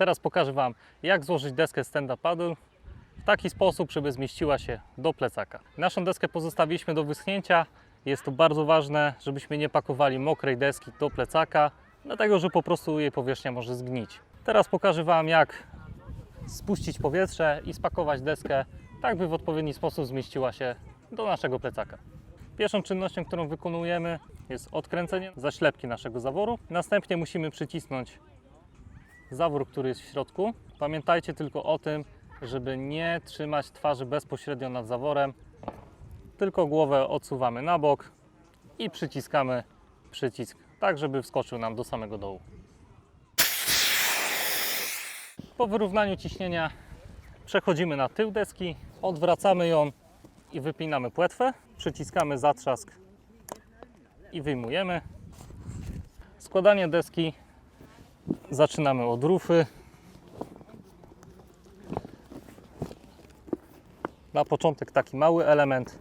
teraz pokażę Wam, jak złożyć deskę stand-up paddle w taki sposób, żeby zmieściła się do plecaka. Naszą deskę pozostawiliśmy do wyschnięcia. Jest to bardzo ważne, żebyśmy nie pakowali mokrej deski do plecaka, dlatego że po prostu jej powierzchnia może zgnić. Teraz pokażę Wam, jak spuścić powietrze i spakować deskę, tak by w odpowiedni sposób zmieściła się do naszego plecaka. Pierwszą czynnością, którą wykonujemy jest odkręcenie zaślepki naszego zaworu. Następnie musimy przycisnąć zawór, który jest w środku. Pamiętajcie tylko o tym, żeby nie trzymać twarzy bezpośrednio nad zaworem, tylko głowę odsuwamy na bok i przyciskamy przycisk, tak żeby wskoczył nam do samego dołu. Po wyrównaniu ciśnienia przechodzimy na tył deski, odwracamy ją i wypinamy płetwę, przyciskamy zatrzask i wyjmujemy. Składanie deski zaczynamy od rufy. Na początek taki mały element.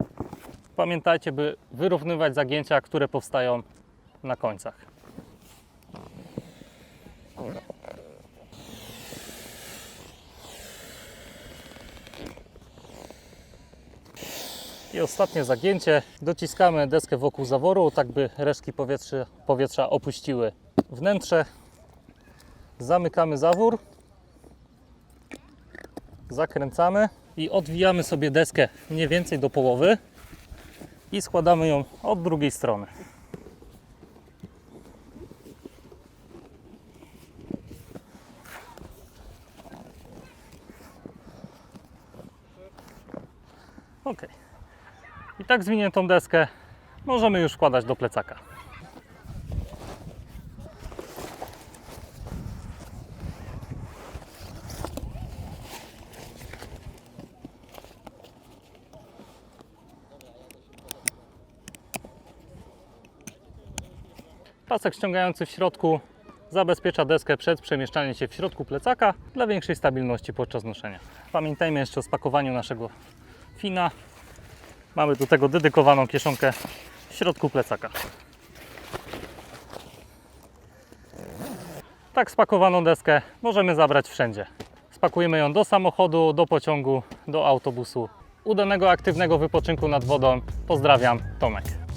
Pamiętajcie, by wyrównywać zagięcia, które powstają na końcach. I ostatnie zagięcie. Dociskamy deskę wokół zaworu, tak by resztki powietrza, powietrza opuściły wnętrze. Zamykamy zawór. Zakręcamy i odwijamy sobie deskę mniej więcej do połowy i składamy ją od drugiej strony. Ok. I tak zwiniętą deskę możemy już wkładać do plecaka. Pasek ściągający w środku zabezpiecza deskę przed przemieszczaniem się w środku plecaka dla większej stabilności podczas noszenia. Pamiętajmy jeszcze o spakowaniu naszego fina. Mamy do tego dedykowaną kieszonkę w środku plecaka. Tak spakowaną deskę możemy zabrać wszędzie. Spakujemy ją do samochodu, do pociągu, do autobusu. Udanego aktywnego wypoczynku nad wodą. Pozdrawiam, Tomek.